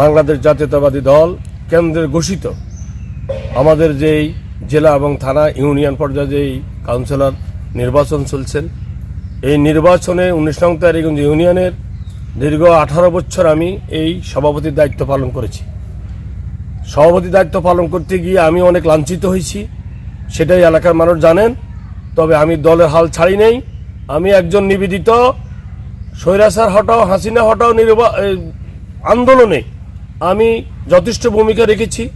বাংলাদেশ জাতীয়তাবাদী দল কেন্দ্রের ঘোষিত। আমাদের যেই জেলা এবং থানা ইউনিয়ন পর্যায়ে যেই কাউন্সিলর নির্বাচন চলছেন, এই নির্বাচনে উনিশ নং তারিখগঞ্জ ইউনিয়নের দীর্ঘ আঠারো বছর আমি এই সভাপতির দায়িত্ব পালন করেছি। সভাপতি দায়িত্ব পালন করতে গিয়ে আমি অনেক লাঞ্ছিত হয়েছি, সেটাই এলাকার মানুষ জানেন। তবে আমি দলের হাল ছাড়ি নেই। আমি একজন নিবেদিত, স্বৈরাচার হটাও, হাসিনা হটাও নির্বা আন্দোলনে আমি যথেষ্ট ভূমিকা রেখেছি।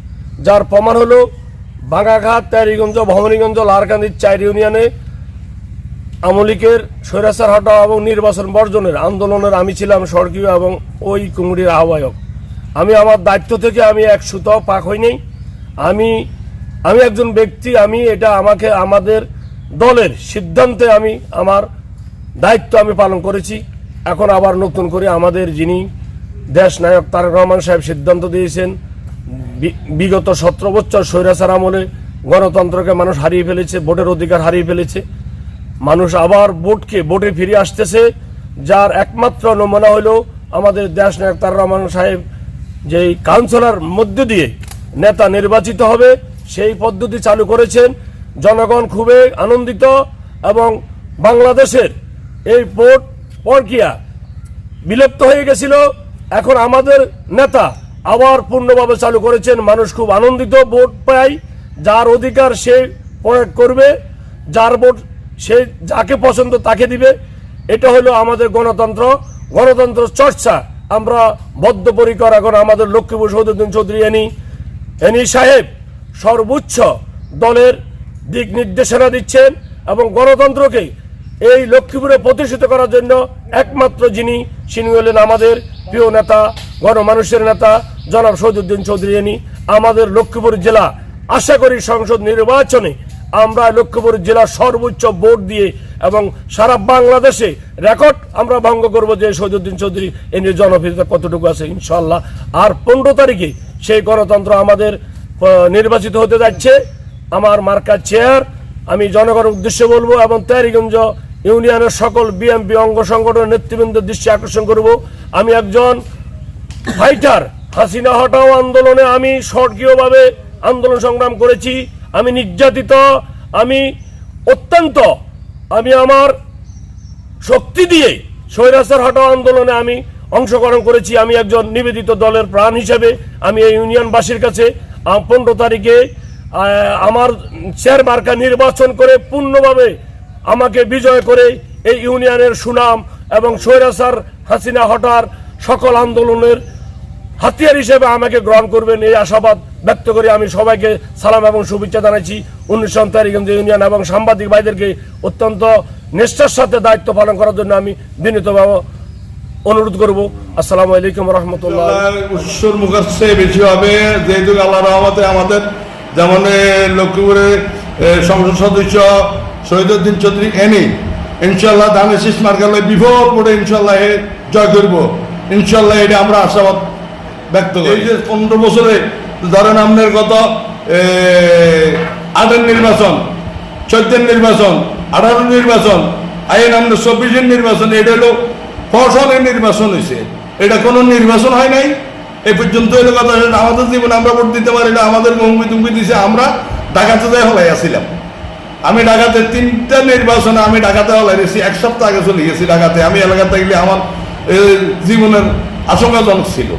যার প্রমাণ হলো বাঙ্গাঘাট তারিগঞ্জ ভবানীগঞ্জ, লারকান্দির চার ইউনিয়নে আমলিকের স্বৈরাচার হটাও এবং নির্বাচন বর্জনের আন্দোলনের আমি ছিলাম স্বর্গীয় এবং ওই কুমুরির আহ্বায়ক। আমি আমার দায়িত্ব থেকে আমি এক সুতাও পাক হই হইনি আমি আমি একজন ব্যক্তি, আমি এটা আমাকে, আমাদের দলের সিদ্ধান্তে আমি আমার দায়িত্ব আমি পালন করেছি। এখন আবার নতুন করে আমাদের যিনি দেশ নায়ক তারেক রহমান সাহেব সিদ্ধান্ত দিয়েছেন বিগত সতেরো বছর স্বৈরাচার আমলে গণতন্ত্রকে মানুষ হারিয়ে ফেলেছে, ভোটের অধিকার হারিয়ে ফেলেছে। মানুষ আবার ভোটকে, ভোটে ফিরে আসতেছে, যার একমাত্র নমুনা হলো আমাদের দেশ নায়ক তার রহমান সাহেব, যেই কাউন্সিলর মধ্য দিয়ে নেতা নির্বাচিত হবে, সেই পদ্ধতি চালু করেছেন। জনগণ খুবই আনন্দিত এবং বাংলাদেশের এই ভোট প্রক্রিয়া বিলুপ্ত হয়ে গেছিল। এখন আমাদের নেতা আবার পূর্ণভাবে চালু করেছেন। মানুষ খুব আনন্দিত, ভোট পায়। যার অধিকার সে প্রয়োগ করবে, যার ভোট সে যাকে পছন্দ তাকে দিবে। এটা হলো আমাদের গণতন্ত্র। গণতন্ত্র চর্চা। আমরা বদ্ধপরিকর এখন আমাদের লক্ষ্মীপুর সৌদুদ্দিন চৌধুরী এনি এনি সাহেব সর্বোচ্চ দলের দিক নির্দেশনা দিচ্ছেন এবং গণতন্ত্রকে এই লক্ষ্মীপুরে প্রতিষ্ঠিত করার জন্য একমাত্র যিনি তিনি হলেন আমাদের প্রিয় নেতা, গণমানুষের নেতা, জনাব সৌদুদ্দিন চৌধুরী এনি আমাদের লক্ষ্মীপুর জেলা আশা করি সংসদ নির্বাচনে আমরা লক্ষ্মীপুর জেলার সর্বোচ্চ ভোট দিয়ে এবং সারা বাংলাদেশে রেকর্ড আমরা ভঙ্গ করব যে সৈদুদ্দিন চৌধুরী এ নিয়ে জনপ্রিয়তা কতটুকু আছে ইনশাল্লাহ আর পনেরো তারিখে সেই গণতন্ত্র আমাদের নির্বাচিত হতে যাচ্ছে। আমার মার্কার চেয়ার আমি জনগণের উদ্দেশ্যে বলব এবং তেয়ারিগঞ্জ ইউনিয়নের সকল বিএমপি অঙ্গ সংগঠনের নেতৃবৃন্দের দৃষ্টি আকর্ষণ করব। আমি একজন ফাইটার। হাসিনা হটাও আন্দোলনে আমি স্বর্গীয়ভাবে আন্দোলন সংগ্রাম করেছি। আমি নির্যাতিত। আমি অত্যন্ত, আমি আমার শক্তি দিয়ে স্বৈরাচার হটাও আন্দোলনে আমি অংশগ্রহণ করেছি। আমি একজন নিবেদিত দলের প্রাণ হিসেবে আমি এই ইউনিয়নবাসীর কাছে পনেরো তারিখে আমার চেয়ার মার্কা নির্বাচন করে পূর্ণভাবে আমাকে বিজয় করে এই ইউনিয়নের সুনাম এবং স্বৈরাচার হাসিনা হটার সকল আন্দোলনের হাতিয়ার হিসেবে আমাকে গ্রহণ করবেন এই আশাবাদ ব্যক্ত করে আমি সবাইকে সালাম এবং শুভেচ্ছা জানাচ্ছি উনিশ তারিখগঞ্জ ইউনিয়ন এবং সাংবাদিক ভাইদেরকে অত্যন্ত নিষ্ঠার সাথে দায়িত্ব পালন করার জন্য আমি বিনীতভাবে অনুরোধ করব। আসসালামু আলাইকুম রহমতুল্লাহ। বেশি হবে যেহেতু আল্লাহ রহমতে আমাদের যেমন এ, লক্ষ্মীপুরের সংসদ সদস্য শহীদুদ্দিন চৌধুরী এনি ইনশাল্লাহ ধানের শীষ মার্কালে বিফল করে ইনশাল্লাহ এ জয় করব। ইনশাল্লাহ এটা আমরা আশাবাদ ব্যক্ত করি। এই যে পনেরো বছরে ধরেন আপনার গত আটের নির্বাচন, চোদ্দের নির্বাচন, আঠারো নির্বাচন আইন আমাদের চব্বিশের নির্বাচন, এটা হলো ফসলের নির্বাচন হয়েছে এটা কোনো নির্বাচন হয় নাই। এ পর্যন্ত হলো কথা, আমাদের জীবনে আমরা ভোট দিতে পারি না, আমাদের মুম্বি তুম্বি দিছে, আমরা ঢাকাতে যাই হলাই আসছিলাম আমি ঢাকাতে তিনটা নির্বাচনে আমি ঢাকাতে হলাই এক সপ্তাহ আগে চলে গেছি ঢাকাতে। আমি এলাকাতে গেলে আমার জীবনের আশঙ্কাজনক ছিল।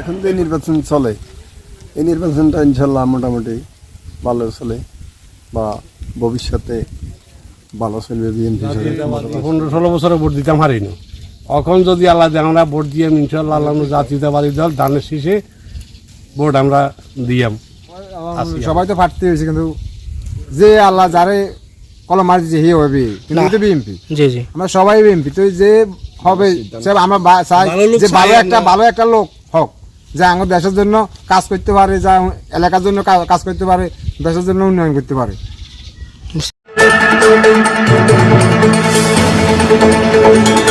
এখন যে নির্বাচন চলে এই নির্বাচনটা ইনশাল্লাহ মোটামুটি ভালো চলে বা ভবিষ্যতে ভালো চলবে বিএনপি পনেরো ষোলো বছরে ভোট দিতাম হারিনি। এখন যদি আল্লাহ দেয় আমরা ভোট দিয়ে ইনশাল্লাহ আল্লাহ জাতীয়তাবাদী দল ধানের শীষে ভোট আমরা দিয়াম। সবাই তো ফাটতে হয়েছে কিন্তু যে আল্লাহ যারে কলম আর হি হবে কিন্তু তো বিএমপি। জি জি। আমরা সবাই বিএমপি তো যে হবে সব আমরা চাই যে ভালো একটা ভালো একটা লোক হোক যে আমার দেশের জন্য কাজ করতে পারে যা এলাকার জন্য কাজ করতে পারে দেশের জন্য উন্নয়ন করতে পারে। Thank you.